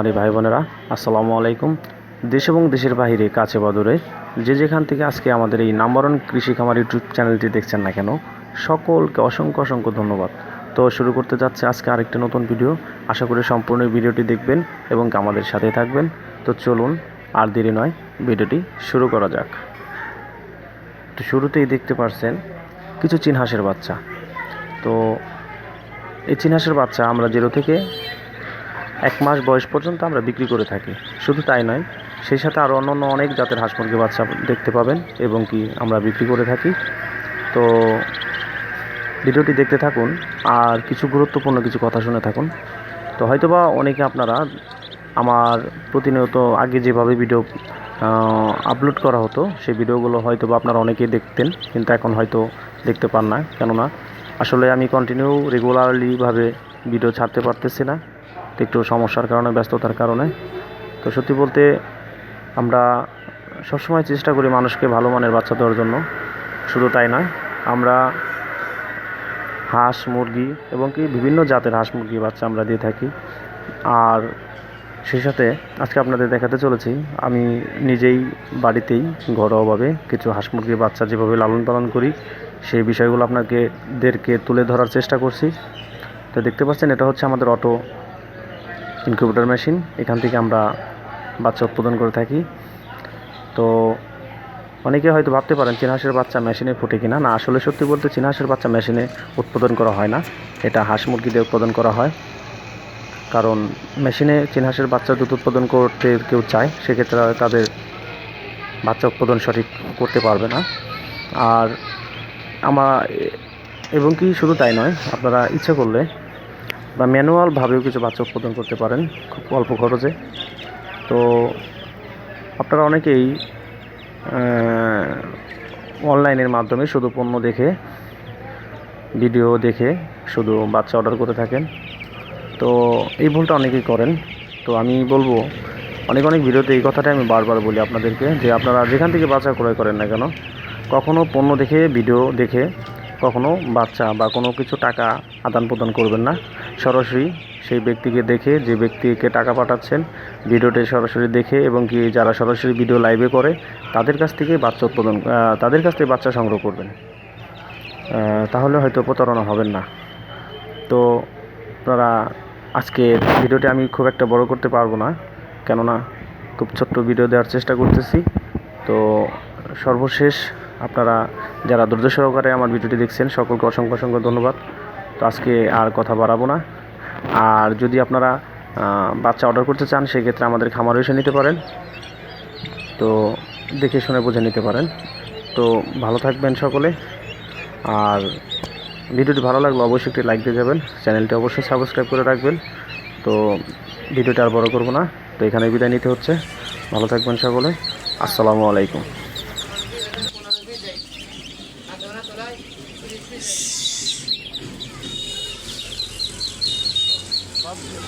খামারি ভাই বোনেরা, আসসালামু আলাইকুম। দেশ এবং দেশের বাইরে কাছে বাদুরে যে যেখান থেকে আজকে আমাদের এই নাম্বার ওয়ান কৃষি খামার ইউটিউব চ্যানেলটি দেখছেন না কেন, সকলকে অসংখ্য অসংখ্য ধন্যবাদ। তো শুরু করতে যাচ্ছে আজকে আরেকটি নতুন ভিডিও আশা করি সম্পূর্ণ ভিডিওটি দেখবেন এবং আমাদের সাথে থাকবেন। তো চলুন, আর দেরি নয় ভিডিওটি শুরু করা যাক। তো শুরুতেই দেখতে পারছেন, কিছু চিনহাসের বাচ্চা। তো এই চিনহাসের বাচ্চা আমরা জিরো থেকে এক মাস বয়স পর্যন্ত আমরা বিক্রি করে থাকি। শুধু তাই নয়, সেই সাথে আরও অন্য অনেক জাতের হাঁস মুরগির বাচ্চা দেখতে পাবেন এবং কি আমরা বিক্রি করে থাকি। তো ভিডিওটি দেখতে থাকুন আর কিছু গুরুত্বপূর্ণ কিছু কথা শুনে থাকুন। তো হয়তোবা অনেকে আপনারা আমার প্রতিনিয়ত আগে যেভাবে ভিডিও আপলোড করা হতো, সেই ভিডিওগুলো হয়তো বা আপনারা অনেকেই দেখতেন, কিন্তু এখন হয়তো দেখতে পান না। কেননা আসলে আমি কন্টিনিউ রেগুলারলিভাবে ভিডিও ছাড়তে পারতেছি না। একটু সমস্যার কারণে, ব্যস্ততার কারণে। তো সত্যি বলতে আমরা সবসময় চেষ্টা করি মানুষকে ভালো মানের বাচ্চা দেওয়ার জন্য। শুধু তাই নয়, আমরা হাঁস, মুরগি এবং কি বিভিন্ন জাতের হাঁস, মুরগি, বাচ্চা আমরা দিয়ে থাকি। আর সেই সাথে আজকে আপনাদের দেখাতে চলেছি, আমি নিজেই বাড়িতেই ঘরোয়াভাবে কিছু হাঁস মুরগির বাচ্চা যেভাবে লালন পালন করি, সেই বিষয়গুলো আপনাকে দেরকে তুলে ধরার চেষ্টা করছি। তো দেখতে পাচ্ছেন, এটা হচ্ছে আমাদের অটো। ইনকিউবেটর মেশিন, এখান থেকে আমরা বাচ্চা উৎপাদন করে থাকি। তো অনেকে হয়তো ভাবতে পারেন চিনহাঁসের বাচ্চা মেশিনে ফুটে কিনা? না, আসলে সত্যি বলতে চিনহাঁসের বাচ্চা মেশিনে উৎপাদন করা হয় না। এটা হাঁস মুরগি দিয়ে উৎপাদন করা হয়। কারণ মেশিনে চিনহাঁসের বাচ্চা দুধ উৎপাদন করতে কেউ চায়, সেক্ষেত্রে তাদের বাচ্চা উৎপাদন সঠিক করতে পারবে না। আর আমার এবং কি শুধু তাই নয়, আপনারা ইচ্ছে করলে বা ম্যানুয়ালভাবেও কিছু বাচ্চা উৎপাদন করতে পারেন, খুব অল্প খরচে। তো আপনারা অনেকেই অনলাইনের মাধ্যমে শুধু পণ্য দেখে, ভিডিও দেখে শুধু বাচ্চা অর্ডার করে থাকেন। তো এই ভুলটা অনেকেই করেন। তো আমি বলব, অনেক অনেক ভিডিওতে এই কথাটাই আমি বারবার বলি আপনাদেরকে, যে আপনারা যেখান থেকে বাচ্চা ক্রয় করেন না কেন কখনও পণ্য দেখে, ভিডিও দেখে কখনো বাচ্চা বা কোনো কিছু টাকা আদান প্রদান করবেন না। সরাসরি সেই ব্যক্তিকে দেখে, যে ব্যক্তিকে টাকা পাঠাচ্ছেন, ভিডিওটি সরাসরি দেখে এবং কি যারা সরাসরি ভিডিও লাইভে করে, তাদের কাছ থেকে বাচ্চা উৎপাদন তাদের কাছ থেকে বাচ্চা সংগ্রহ করবেন। তাহলে হয়তো প্রতারণা হবেন না। তো আপনারা আজকে ভিডিওটি আমি খুব একটা বড় করতে পারব না, কেননা খুব ছোট্ট ভিডিও দেওয়ার চেষ্টা করতেছি। তো সর্বশেষ আপনারা যারা ধৈর্য সহকারে আমার ভিডিওটি দেখছেন, সকলকে অসংখ্য অসংখ্য ধন্যবাদ। তো আজকে আর কথা বাড়াবো না। আর যদি আপনারা বাচ্চা অর্ডার করতে চান, সেক্ষেত্রে আমাদের খামারে এসে নিতে পারেন। তো দেখে শুনে বুঝে নিতে পারেন। তো ভালো থাকবেন সকলে। আর ভিডিওটি ভালো লাগলে অবশ্যই একটি লাইক দিয়ে যাবেন। চ্যানেলটি অবশ্যই সাবস্ক্রাইব করে রাখবেন। তো ভিডিওটা আর বড় করব না। তো এখানে বিদায় নিতে হচ্ছে। ভালো থাকবেন সকলে। আসসালামু আলাইকুম। Love you.